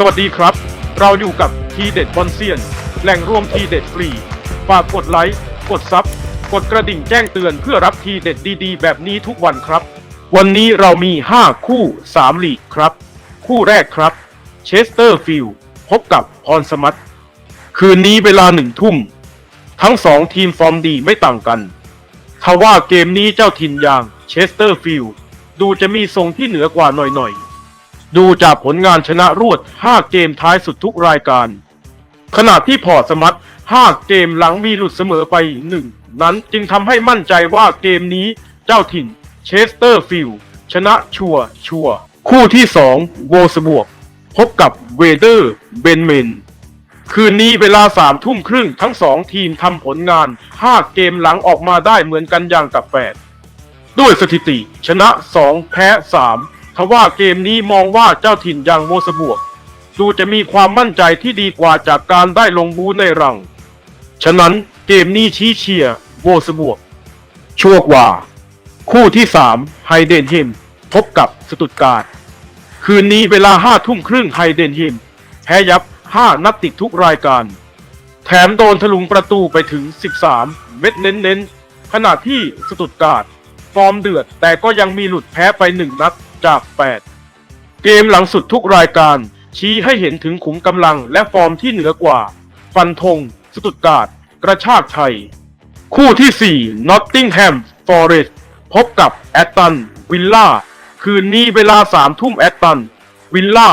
สวัสดีครับ เราอยู่กับทีเด็ดบอลเซียน แหล่งรวมทีเด็ดฟรี ฝากกดไลค์ กดซับ กดกระดิ่งแจ้งเตือนเพื่อรับทีเด็ดดีๆ แบบนี้ทุกวันครับ วันนี้เรามี 5 คู่ 3 ลีกครับ คู่แรกครับ เชสเตอร์ฟิลด์พบกับพรสมัตคืนนี้เวลาหนึ่งทุ่ม ทั้งสองทีมฟอร์มดีไม่ต่างกันทว่าเกมนี้เจ้าถิ่นอย่างเชสเตอร์ฟิลด์ดูจะมีทรงที่เหนือกว่าหน่อยๆ ดูจากผลงานชนะรวด 5 เกมท้ายสุดทุกรายการ ขณะที่พอร์ตสมัต5 เกมหลังมีหลุดเสมอไปหนึ่งนั้นจึงทำให้มั่นใจว่าเกมนี้เจ้าถิ่นเชสเตอร์ฟิลด์ชนะชัวร์ชัวร์คู่ที่ 2 โวสบวก พบกับเวเดอร์เบนเมนคืนนี้เวลาสามทุ่มครึ่งทั้งสองทีมทำผลงาน 5 เกมหลังออกมาได้เหมือนกันอย่างกับแฝดด้วยสถิติ ชนะ 2 แพ้ 3 ทว่าเกมนี้มองว่าเจ้าถิ่นอย่างโมสบวก ดูจะมีความมั่นใจที่ดีกว่าจากการได้ลงบูในรัง ฉะนั้นเกมนี้ชี้เชียร์โวสบวก ชั่วกว่า คู่ที่3ไฮเดนฮิมพบกับสตุตการ์ดคืนนี้เวลาห้าทุ่มครึ่งไฮเดนฮิมแพ้ยับ5นัดติดทุกรายการ แถมโดนทะลุงประตูไปถึง 13 เม็ดเน้นๆขณะที่สตุตการ์ดฟอร์มเดือดแต่ก็ยังมีหลุดแพ้ไป1นัด จาก 8 เกมหลังสุดทุกรายการ ชี้ให้เห็นถึงขุมกำลังและฟอร์มที่เหนือกว่า ฟันธงสตุตการ์ดกระชากชัย คู่ที่ 4 Nottingham Forest พบกับแอตตันวิลล่าคืนนี้เวลาสามทุ่มแอตตันวิลล่า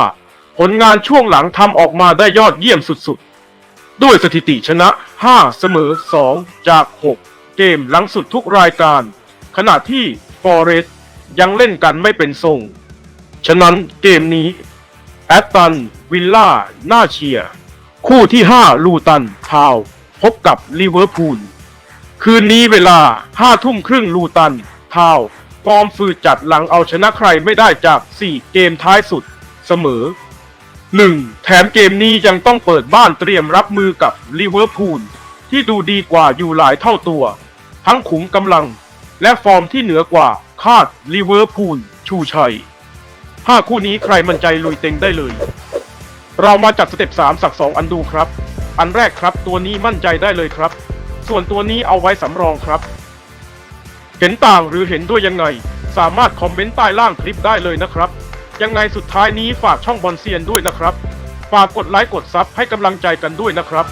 ผลงานช่วงหลังทำออกมาได้ยอดเยี่ยมสุดๆ ด้วยสถิติชนะ 5 เสมอ 2 จาก 6 เกมหลังสุดทุกรายการ ขณะที่ฟอเรส ยังเล่นกันไม่เป็นทรง ฉะนั้นเกมนี้แอตตันวิลล่าน่าเชียร์คู่ที่ 5 ลูตันทาวพบกับลิเวอร์พูล คืนนี้เวลาห้าทุ่มครึ่งลูตันทาวฟอร์มฝืดจัดหลังเอาชนะใครไม่ได้จาก 4 เกมท้ายสุดเสมอ 1. แถมเกมนี้ยังต้องเปิดบ้านเตรียมรับมือกับลิเวอร์พูลที่ดูดีกว่าอยู่หลายเท่าตัว ทั้งขุมกำลัง และฟอร์มที่เหนือกว่าคาดลิเวอร์พูลชูชัย 5 คู่นี้ใครมั่นใจลุยเต็งได้เลย เรามาจัดสเต็ป3สัก 2 อันดูครับ อันแรกครับตัวนี้มั่นใจได้เลยครับ ส่วนตัวนี้เอาไว้สำรองครับ เห็นต่างหรือเห็นด้วยยังไง สามารถคอมเมนต์ใต้ล่างคลิปได้เลยนะครับ ยังไงสุดท้ายนี้ฝากช่องบอลเซียนด้วยนะครับ ฝากกดไลค์กดซับให้กำลังใจกันด้วยนะครับ